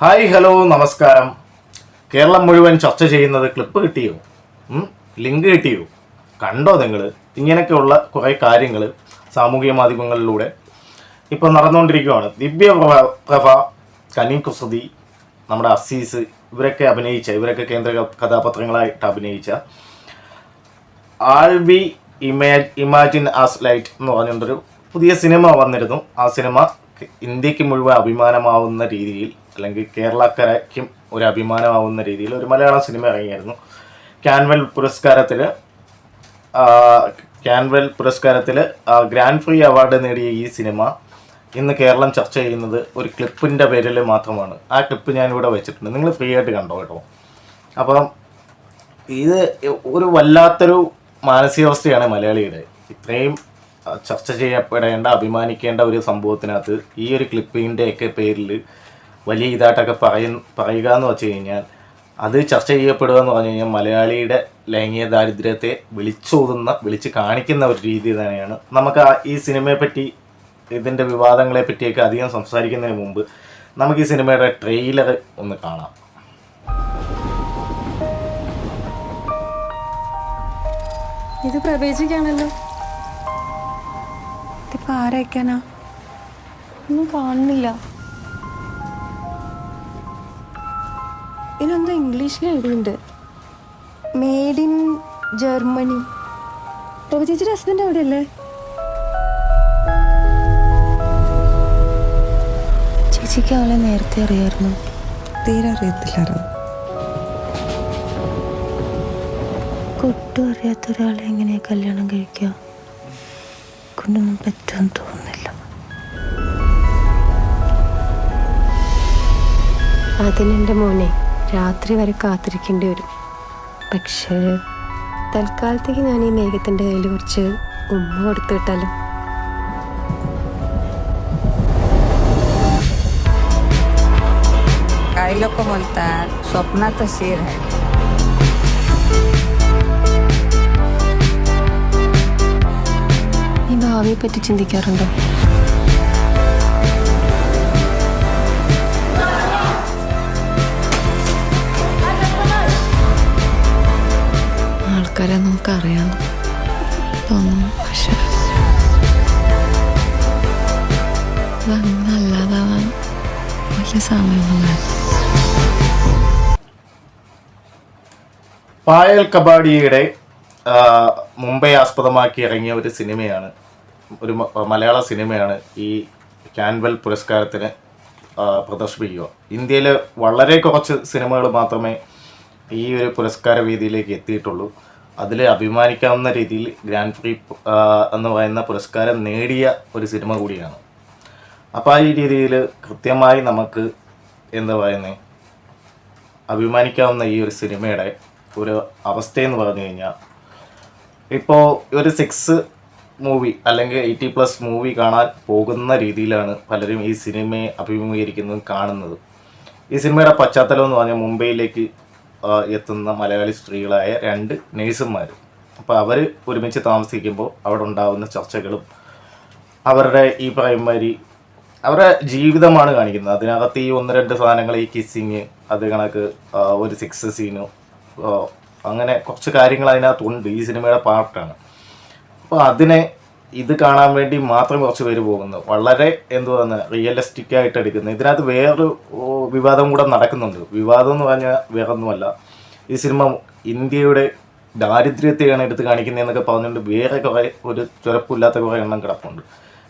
Hi hello നമസ്കാരം. കേരളം മുഴുവൻ ചർച്ച ചെയ്യുന്നത് ക്ലിപ്പ് കിട്ടിയോ? ലിങ്ക് കിട്ടിയോ? കണ്ടോ നിങ്ങൾ ഇങ്ങനെയൊക്കെയുള്ള കുറേ കാര്യങ്ങൾ സാമൂഹിക മാധ്യമങ്ങളിലൂടെ ഇപ്പോൾ നടന്നുകൊണ്ടിരിക്കുകയാണ് ദിവ്യ പ്രഭ- കനി കുസൃതി നമ്മുടെ അസീസ് ഇവരൊക്കെ അഭിനയിച്ച ഇവരൊക്കെ കേന്ദ്ര കഥാപാത്രങ്ങളായിട്ട് അഭിനയിച്ച ആൾ വി ഇമാജ് ഇമാജിൻ ആസ് ലൈറ്റ് എന്ന് പറഞ്ഞുകൊണ്ടൊരു പുതിയ സിനിമ വന്നിരുന്നു. ആ സിനിമ ഇന്ത്യയ്ക്ക് മുഴുവൻ അഭിമാനമാവുന്ന രീതിയിൽ അല്ലെങ്കിൽ കേരളക്കരയ്ക്കും ഒരു അഭിമാനമാവുന്ന രീതിയിൽ ഒരു മലയാള സിനിമ ഇറങ്ങിയായിരുന്നു. ക്യാൻവൽ പുരസ്കാരത്തിൽ ക്യാൻവൽ പുരസ്കാരത്തിൽ ഗ്രാൻഡ് ഫ്രീ അവാർഡ് നേടിയ ഈ സിനിമ ഇന്ന് കേരളം ചർച്ച ചെയ്യുന്നത് ഒരു ക്ലിപ്പിന്റെ പേരിൽ മാത്രമാണ്. ആ ക്ലിപ്പ് ഞാനിവിടെ വെച്ചിട്ടുണ്ട്. നിങ്ങൾ ഫ്രീ ആയിട്ട് കണ്ടോ കേട്ടോ? അപ്പം ഇത് ഒരു വല്ലാത്തൊരു മാനസികാവസ്ഥയാണ് മലയാളിയുടെ. ഇത്രയും ചർച്ച ചെയ്യപ്പെടേണ്ട അഭിമാനിക്കേണ്ട ഒരു സംഭവത്തിനകത്ത് ഈ ഒരു ക്ലിപ്പിന്റെയൊക്കെ പേരിൽ വലിയ ഇതായിട്ടൊക്കെ പറയ പറയുക എന്ന് വെച്ച് കഴിഞ്ഞാൽ അത് ചർച്ച ചെയ്യപ്പെടുക എന്ന് പറഞ്ഞു കഴിഞ്ഞാൽ മലയാളിയുടെ ലൈംഗിക ദാരിദ്ര്യത്തെ വിളിച്ചോതുന്ന വിളിച്ച് കാണിക്കുന്ന ഒരു രീതി തന്നെയാണ്. നമുക്ക് ഈ സിനിമയെ പറ്റി ഇതിന്റെ വിവാദങ്ങളെ പറ്റിയൊക്കെ അധികം സംസാരിക്കുന്നതിന് മുമ്പ് നമുക്ക് ഈ സിനിമയുടെ ട്രെയിലർ ഒന്ന് കാണാം. ഇത് പ്രവേശിക്കാണല്ലോ. ഇതിപ്പോ ആരയക്കാനാ? ഒന്നും കാണുന്നില്ല. ഇതിനെന്തോ ഇംഗ്ലീഷിൽ എഴുതിയിട്ടുണ്ട്. മേഡ് ഇൻ ജർമ്മനി പ്രഭു ചേച്ചിയുടെ ഹസ്ബൻഡ് അവിടെയല്ലേ? ചേച്ചിക്ക് അവളെ നേരത്തെ അറിയായിരുന്നു. തീരെ അറിയത്തില്ലായിരുന്നു. ഒട്ടും അറിയാത്ത ഒരാളെ എങ്ങനെയാ കല്യാണം കഴിക്കുക? കൊണ്ടൊന്നും പറ്റുമെന്ന് തോന്നുന്നില്ല. അതിനെന്റെ മോനെ രാത്രി വരെ കാത്തിരിക്കേണ്ടി വരും പക്ഷേ തൽക്കാലത്തേക്ക് ഞാൻ ഈ മേഘത്തിൻ്റെ കയ്യിൽ കുറച്ച് ഉമ്മ കൊടുത്തു വിട്ടാലോ काही लोक म्हणतात स्वप्नाचं शेर आहे ഈ ഭാവിയെ പറ്റി ചിന്തിക്കാറുണ്ടോ ആൾക്കാരെ നമുക്കറിയാം തോന്നും. പക്ഷെ അതങ്ങനെ വലിയ സമയമൊന്നും പായൽ കബാഡിയുടെ മുംബൈ ആസ്പദമാക്കി ഇറങ്ങിയ ഒരു സിനിമയാണ് ഒരു മലയാള സിനിമയാണ് ഈ ക്യാൻവൽ പുരസ്കാരത്തിന് പ്രദർശിപ്പിക്കുക. ഇന്ത്യയിൽ വളരെ കുറച്ച് സിനിമകൾ മാത്രമേ ഈ ഒരു പുരസ്കാര വേദിയിലേക്ക് എത്തിയിട്ടുള്ളൂ. അതിൽ അഭിമാനിക്കാവുന്ന രീതിയിൽ ഗ്രാൻഡ് പ്രീ എന്ന് പറയുന്ന പുരസ്കാരം നേടിയ ഒരു സിനിമ കൂടിയാണ്. അപ്പോൾ ആ ഈ രീതിയിൽ കൃത്യമായി നമുക്ക് എന്താ പറയുന്നത് അഭിമാനിക്കാവുന്ന ഈ ഒരു സിനിമയുടെ ഒരു അവസ്ഥയെന്ന് പറഞ്ഞു കഴിഞ്ഞാൽ ഇപ്പോൾ ഒരു സിക്സ് മൂവി അല്ലെങ്കിൽ എയ്റ്റി പ്ലസ് മൂവി കാണാൻ പോകുന്ന രീതിയിലാണ് പലരും ഈ സിനിമയെ അഭിമുഖീകരിക്കുന്നതും കാണുന്നത്. ഈ സിനിമയുടെ പശ്ചാത്തലം എന്ന് പറഞ്ഞാൽ മുംബൈയിലേക്ക് എത്തുന്ന മലയാളി സ്ത്രീകളായ രണ്ട് നേഴ്സുമാർ അപ്പോൾ അവർ ഒരുമിച്ച് താമസിക്കുമ്പോൾ അവിടെ ഉണ്ടാകുന്ന ചർച്ചകളും അവരുടെ ഈ പറയുമാതിരി അവരുടെ ജീവിതമാണ് കാണിക്കുന്നത്. അതിനകത്ത് ഈ ഒന്ന് രണ്ട് സാധനങ്ങൾ ഈ കിസ്സിങ് അത് കണക്ക് ഒരു സിക്സ് സീനോ അങ്ങനെ കുറച്ച് കാര്യങ്ങൾ അതിനകത്തുണ്ട്. ഈ സിനിമയുടെ പാർട്ടാണ് അപ്പോൾ അതിനെ ഇത് കാണാൻ വേണ്ടി മാത്രം കുറച്ച് പേര് പോകുന്നു. വളരെ എന്തുവാന്ന് റിയലിസ്റ്റിക് ആയിട്ട് എടുക്കുന്നത്. ഇതിനകത്ത് വേറൊരു വിവാദം കൂടെ നടക്കുന്നുണ്ട്. വിവാദം എന്ന് പറഞ്ഞാൽ വേറൊന്നുമല്ല. ഈ സിനിമ ഇന്ത്യയുടെ ദാരിദ്ര്യത്തെയാണ് എടുത്ത് കാണിക്കുന്നതെന്നൊക്കെ പറഞ്ഞുകൊണ്ട് വേറെ കുറേ ഒരു ചുരപ്പില്ലാത്ത കുറേ എണ്ണം കിടപ്പുണ്ട്.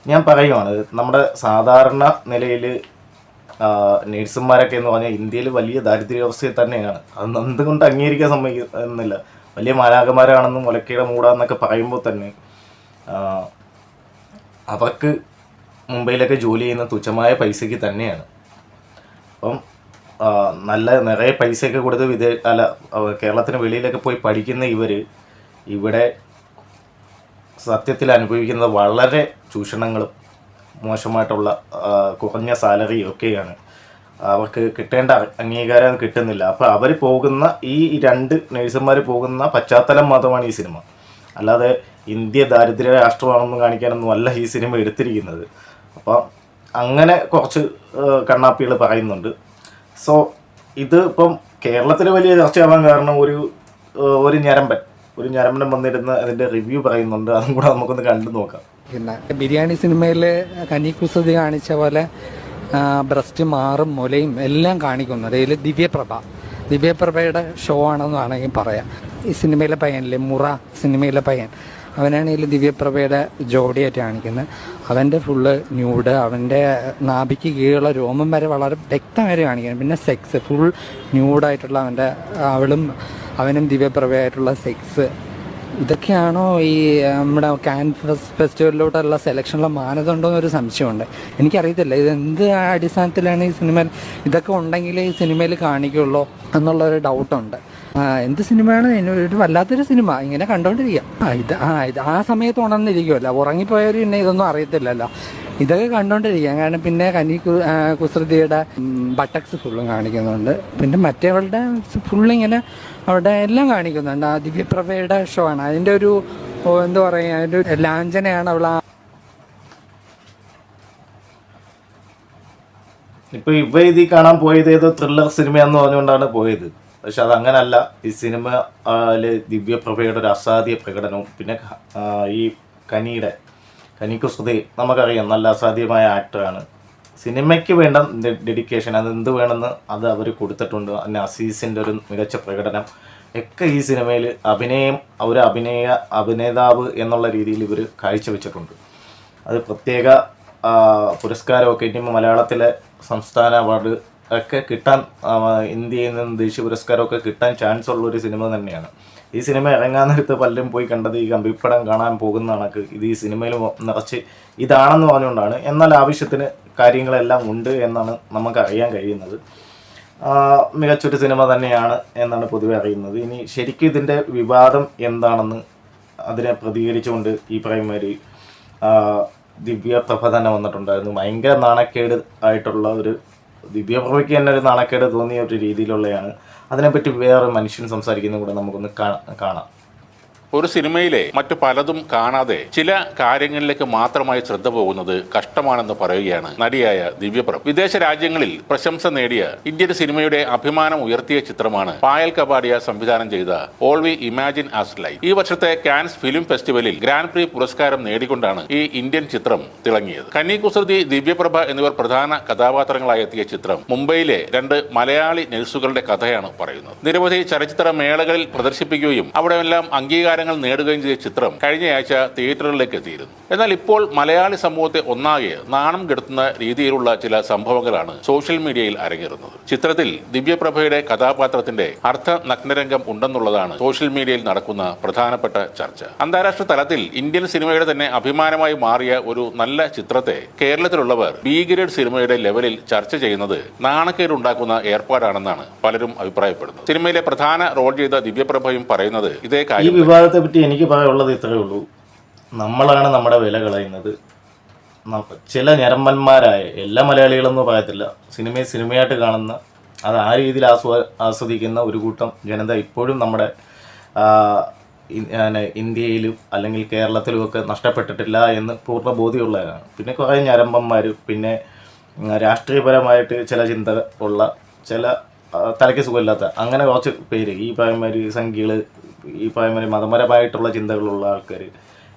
ഞാൻ പറയുവാണ് നമ്മുടെ സാധാരണ നിലയിൽ നേഴ്സുമാരൊക്കെ എന്ന് പറഞ്ഞാൽ ഇന്ത്യയിൽ വലിയ ദാരിദ്ര്യാവസ്ഥയിൽ തന്നെയാണ്. അത് എന്തുകൊണ്ട് അംഗീകരിക്കാൻ സമ്മതിക്കുന്നില്ല? വലിയ മാലാകമാരാണെന്നും മുലക്കയുടെ മൂടാന്നൊക്കെ പറയുമ്പോൾ തന്നെ അവർക്ക് മുംബൈയിലൊക്കെ ജോലി ചെയ്യുന്ന തുച്ഛമായ പൈസയ്ക്ക് തന്നെയാണ്. അപ്പം നല്ല നിറയെ പൈസയൊക്കെ കൊടുത്ത് വിദേ അല്ല കേരളത്തിന് വെളിയിലൊക്കെ പോയി പഠിക്കുന്ന ഇവർ ഇവിടെ സത്യത്തിൽ അനുഭവിക്കുന്നത് വളരെ ചൂഷണങ്ങളും മോശമായിട്ടുള്ള കുറഞ്ഞ സാലറിയും ഒക്കെയാണ്. അവർക്ക് കിട്ടേണ്ട അംഗീകാരം കിട്ടുന്നില്ല. അപ്പോൾ അവർ പോകുന്ന ഈ രണ്ട് നേഴ്സുമാർ പോകുന്ന പശ്ചാത്തലം മാത്രമാണ് ഈ സിനിമ. അല്ലാതെ ഇന്ത്യ ദാരിദ്ര്യ രാഷ്ട്രമാണെന്ന് കാണിക്കാനൊന്നും അല്ല ഈ സിനിമ എടുത്തിരിക്കുന്നത്. അപ്പോൾ അങ്ങനെ കുറച്ച് കണ്ണാപ്പികൾ പറയുന്നുണ്ട്. സോ ഇത് ഇപ്പം കേരളത്തിൽ വലിയ ചർച്ചയാവാൻ കാരണം ഒരു ഒരു ഞരമ്പൻ. ഒരു ഞരമ്പൻ വന്നിരുന്ന് അതിന്റെ റിവ്യൂ പറയുന്നുണ്ട്. അതും കൂടെ നമുക്കൊന്ന് കണ്ടു നോക്കാം. പിന്നെ ബിരിയാണി സിനിമയിൽ കനി കുസൃതി കാണിച്ച പോലെ ബ്രസ്റ്റ് മാറും മുലയും എല്ലാം കാണിക്കുന്നു. അതിൽ ദിവ്യപ്രഭ. ദിവ്യപ്രഭയുടെ ഷോ ആണെന്ന് വേണമെങ്കിൽ പറയാം. ഈ സിനിമയിലെ പയ്യനില്ലേ മുറ സിനിമയിലെ പയ്യൻ. അവനാണെങ്കിൽ ദിവ്യപ്രഭയുടെ ജോഡിയായിട്ട് കാണിക്കുന്നത്. അവന്റെ ഫുള്ള് ന്യൂഡ് അവന്റെ നാഭിക്ക് കീഴുള്ള രോമം വരെ വളരെ വ്യക്തമായിട്ട് കാണിക്കുന്നത് പിന്നെ സെക്സ് ഫുൾ ന്യൂഡായിട്ടുള്ള അവന്റെ അവളും അവനും ദിവ്യപ്രഭയായിട്ടുള്ള സെക്സ് ഇതൊക്കെയാണോ ഈ നമ്മുടെ ക്യാൻഫസ് ഫെസ്- ഫെസ്റ്റിവലിലോട്ടുള്ള സെലക്ഷനുള്ള മാനദണ്ഡം എന്നൊരു സംശയമുണ്ട്. എനിക്കറിയത്തില്ല ഇത് എന്ത് അടിസ്ഥാനത്തിലാണ് ഈ സിനിമയിൽ ഇതൊക്കെ ഉണ്ടെങ്കിൽ ഈ സിനിമയിൽ കാണിക്കുള്ളൂ എന്നുള്ളൊരു ഡൗട്ടുണ്ട് ആ, എന്ത് സിനിമയാണ്? ഒരു വല്ലാത്തൊരു സിനിമ. ഇങ്ങനെ കണ്ടോണ്ടിരിക്കുക ആ ഇത് ആ ഇത് ആ സമയത്ത് ഉണർന്നിരിക്കുമല്ലോ ഉറങ്ങിപ്പോയവർ പിന്നെ ഇതൊന്നും അറിയത്തില്ലല്ലോ. ഇതൊക്കെ കണ്ടോണ്ടിരിക്കുക കാരണം പിന്നെ കനി കുസൃതിയുടെ ബട്ടക്സ് ഫുള്ളും കാണിക്കുന്നുണ്ട്. പിന്നെ മറ്റേവളുടെ ഫുള്ളിങ്ങനെ അവിടെ എല്ലാം കാണിക്കുന്നുണ്ട്. ആ ദിവ്യപ്രഭയുടെ ഷോ ആണ്. അതിന്റെ ഒരു എന്താ പറയുക അതിന്റെ ഒരു ലാഞ്ചനയാണ് അവൾ ആ ഇപ്പൊ ഇവ ഇതിൽ കാണാൻ പോയത് ഏതോ ത്രില്ലർ സിനിമയാന്ന് പറഞ്ഞുകൊണ്ടാണ് പോയത്. പക്ഷെ അത് അങ്ങനല്ല ഈ സിനിമ ദിവ്യപ്രഭയുടെ ഒരു അസാധ്യ പ്രകടനവും പിന്നെ ഈ കനിയുടെ കനിക്കുസ്തുതി നമുക്കറിയാം. നല്ല അസാധ്യമായ ആക്ടറാണ്. സിനിമയ്ക്ക് വേണ്ട ഡെഡിക്കേഷൻ അത് എന്ത് വേണമെന്ന് അത് അവർ കൊടുത്തിട്ടുണ്ട്. പിന്നെ അസീസിന്റെ ഒരു മികച്ച പ്രകടനം. ഒക്കെ ഈ സിനിമയിൽ അഭിനയം ഒരു അഭിനയ അഭിനേതാവ് എന്നുള്ള രീതിയിൽ ഇവർ കാഴ്ചവെച്ചിട്ടുണ്ട്. അത് പ്രത്യേക പുരസ്കാരമൊക്കെ ഇനി മലയാളത്തിലെ സംസ്ഥാന അവാർഡ് ഒക്കെ കിട്ടാൻ ഇന്ത്യയിൽ നിന്ന് ദേശീയ പുരസ്കാരമൊക്കെ കിട്ടാൻ ചാൻസ് ഉള്ള ഒരു സിനിമ തന്നെയാണ്. ഈ സിനിമ ഇറങ്ങാൻ നേരത്ത് പലരും പോയി കണ്ടത് ഈ കമ്പിപ്പടം കാണാൻ പോകുന്ന കണക്ക് ഇത് ഈ സിനിമയിൽ നിറച്ച് ഇതാണെന്ന് പറഞ്ഞുകൊണ്ടാണ്. എന്നാൽ ആവശ്യത്തിന് കാര്യങ്ങളെല്ലാം ഉണ്ട് എന്നാണ് നമുക്ക് അറിയാൻ കഴിയുന്നത്. മികച്ചൊരു സിനിമ തന്നെയാണ് എന്നാണ് പൊതുവെ അറിയുന്നത്. ഇനി ശരിക്കും ഇതിന്റെ വിവാദം എന്താണെന്ന് അതിനെ പ്രതികരിച്ചുകൊണ്ട് ഈ പ്രൈമറി ദിവ്യ പ്രഭ തന്നെ വന്നിട്ടുണ്ടായിരുന്നു. ഭയങ്കര നാണക്കേട് ആയിട്ടുള്ള ഒരു ദിവ്യപ്രഭയ്ക്ക് തന്നെ ഒരു നാണക്കേട് തോന്നിയ ഒരു രീതിയിലുള്ളതാണ് അതിനെപ്പറ്റി വേറെ മനുഷ്യൻ സംസാരിക്കുന്നത് കൂടെ നമുക്കൊന്ന് കാണാം. ഒരു സിനിമയിലെ മറ്റു പലതും കാണാതെ ചില കാര്യങ്ങളിലേക്ക് മാത്രമായി ശ്രദ്ധ പോകുന്നത് കഷ്ടമാണെന്ന് പറയുകയാണ് നടിയായ ദിവ്യപ്രഭ വിദേശ രാജ്യങ്ങളിൽ പ്രശംസ നേടിയ ഇന്ത്യൻ സിനിമയുടെ അഭിമാനം ഉയർത്തിയ ചിത്രമാണ് പായൽ കപാടിയ സംവിധാനം ചെയ്ത all we imagine as life ഈ വർഷത്തെ കാൻസ് ഫിലിം ഫെസ്റ്റിവലിൽ ഗ്രാൻഡ് പ്രീ പുരസ്കാരം നേടിക്കൊണ്ടാണ് ഈ ഇന്ത്യൻ ചിത്രം തിളങ്ങിയത്. കന്നി കുസൃതി ദിവ്യപ്രഭ എന്നിവർ പ്രധാന കഥാപാത്രങ്ങളായി എത്തിയ ചിത്രം മുംബൈയിലെ രണ്ട് മലയാളി നഴ്സുകളുടെ കഥയാണ് പറയുന്നത്. നിരവധി ചലച്ചിത്ര മേളകളിൽ പ്രദർശിപ്പിക്കുകയും അവിടെയെല്ലാം അംഗീകാരങ്ങൾ നേടുകയും ചെയ്ത ചിത്രം കഴിഞ്ഞയാഴ്ച തിയേറ്ററുകളിലേക്ക് എത്തിയിരുന്നു. എന്നാൽ ഇപ്പോൾ മലയാളി സമൂഹത്തെ ഒന്നാകെ നാണം കെടുത്തുന്ന രീതിയിലുള്ള ചില സംഭവങ്ങളാണ് സോഷ്യൽ മീഡിയയിൽ അരങ്ങേറുന്നത്. ചിത്രത്തിൽ ദിവ്യപ്രഭയുടെ കഥാപാത്രത്തിന്റെ അർത്ഥ നഗ്നരംഗം ഉണ്ടെന്നുള്ളതാണ് സോഷ്യൽ മീഡിയയിൽ നടക്കുന്ന പ്രധാനപ്പെട്ട ചർച്ച. അന്താരാഷ്ട്ര തലത്തിൽ ഇന്ത്യൻ സിനിമയുടെ തന്നെ അഭിമാനമായി മാറിയ ഒരു നല്ല ചിത്രത്തെ കേരളത്തിലുള്ളവർ ബി ഗ്രേഡ് സിനിമയുടെ ലെവലിൽ ചർച്ച ചെയ്യുന്നത് നാണക്കേടുണ്ടാക്കുന്ന ഏർപ്പാടാണെന്നാണ് പലരും അഭിപ്രായപ്പെടുന്നത്. സിനിമയിലെ പ്രധാന റോൾ ചെയ്ത ദിവ്യപ്രഭയും പറയുന്നത് ഇതേ കാര്യം വിവാദത്തെ പറ്റി എനിക്ക് പറയാനുള്ളത് ഇത്രയേ ഉള്ളൂ. നമ്മളാണ് നമ്മുടെ വില കളയുന്നത്. ചില ഞരമ്പന്മാരായ എല്ലാ മലയാളികളെന്ന് പറയത്തില്ല. സിനിമയെ സിനിമയായിട്ട് കാണുന്ന അത് ആ രീതിയിൽ ആസ്വ ആസ്വദിക്കുന്ന ഒരു കൂട്ടം ജനത ഇപ്പോഴും നമ്മുടെ ഇന്ത്യയിലും അല്ലെങ്കിൽ കേരളത്തിലും ഒക്കെ നഷ്ടപ്പെട്ടിട്ടില്ല എന്ന് പൂർണ ബോധ്യമുള്ളതാണ് പിന്നെ കുറേ ഞരമ്പന്മാർ പിന്നെ രാഷ്ട്രീയപരമായിട്ട് ചില ചിന്ത ഉള്ള ചില തലയ്ക്ക് സുഖമില്ലാത്ത അങ്ങനെ കുറച്ച് പേര്. ഈ പഴയമാര് സംഖ്യകൾ ഈ പറയുന്ന മതപരമായിട്ടുള്ള ചിന്തകളുള്ള ആൾക്കാർ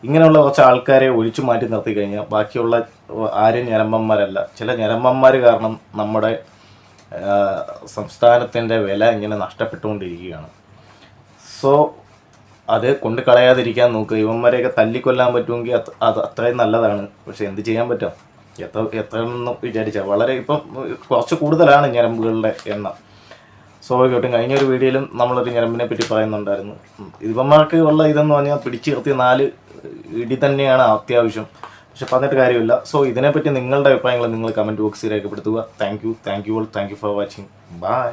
ഇങ്ങനെയുള്ള കുറച്ച് ആൾക്കാരെ ഒഴിച്ചു മാറ്റി നിർത്തി കഴിഞ്ഞാൽ ബാക്കിയുള്ള ആരും ഞരമ്പന്മാരല്ല. ചില ഞരമ്പന്മാർ കാരണം നമ്മുടെ സംസ്ഥാനത്തിന്റെ വില ഇങ്ങനെ നഷ്ടപ്പെട്ടുകൊണ്ടിരിക്കുകയാണ്. സോ അത് കൊണ്ട് കളയാതിരിക്കാൻ നോക്കുക ഇവന്മാരെയൊക്കെ തല്ലിക്കൊല്ലാൻ പറ്റുമെങ്കിൽ അത് അത്രയും നല്ലതാണ്. പക്ഷെ എന്ത് ചെയ്യാൻ പറ്റും? എത്ര എത്ര എന്ന് വിചാരിച്ചാൽ വളരെ ഇപ്പം കുറച്ച് കൂടുതലാണ് ഞരമ്പുകളുടെ എണ്ണം. സ്വാഭാവികമായിട്ടും കഴിഞ്ഞ ഒരു വീഡിയോയിലും നമ്മളൊരു ഞരമ്പിനെ പറ്റി പറയുന്നുണ്ടായിരുന്നു. ഇവന്മാർക്ക് ഉള്ള ഇതെന്ന് പറഞ്ഞാൽ പിടിച്ചു നിർത്തിയ നാല് ഇടി തന്നെയാണ് അത്യാവശ്യം. പക്ഷെ പറഞ്ഞിട്ട് കാര്യമില്ല. സോ ഇതിനെപ്പറ്റി നിങ്ങളുടെ അഭിപ്രായങ്ങൾ നിങ്ങൾ കമന്റ് ബോക്സിൽ രേഖപ്പെടുത്തുക. Thank you thank you all thank you for watching bye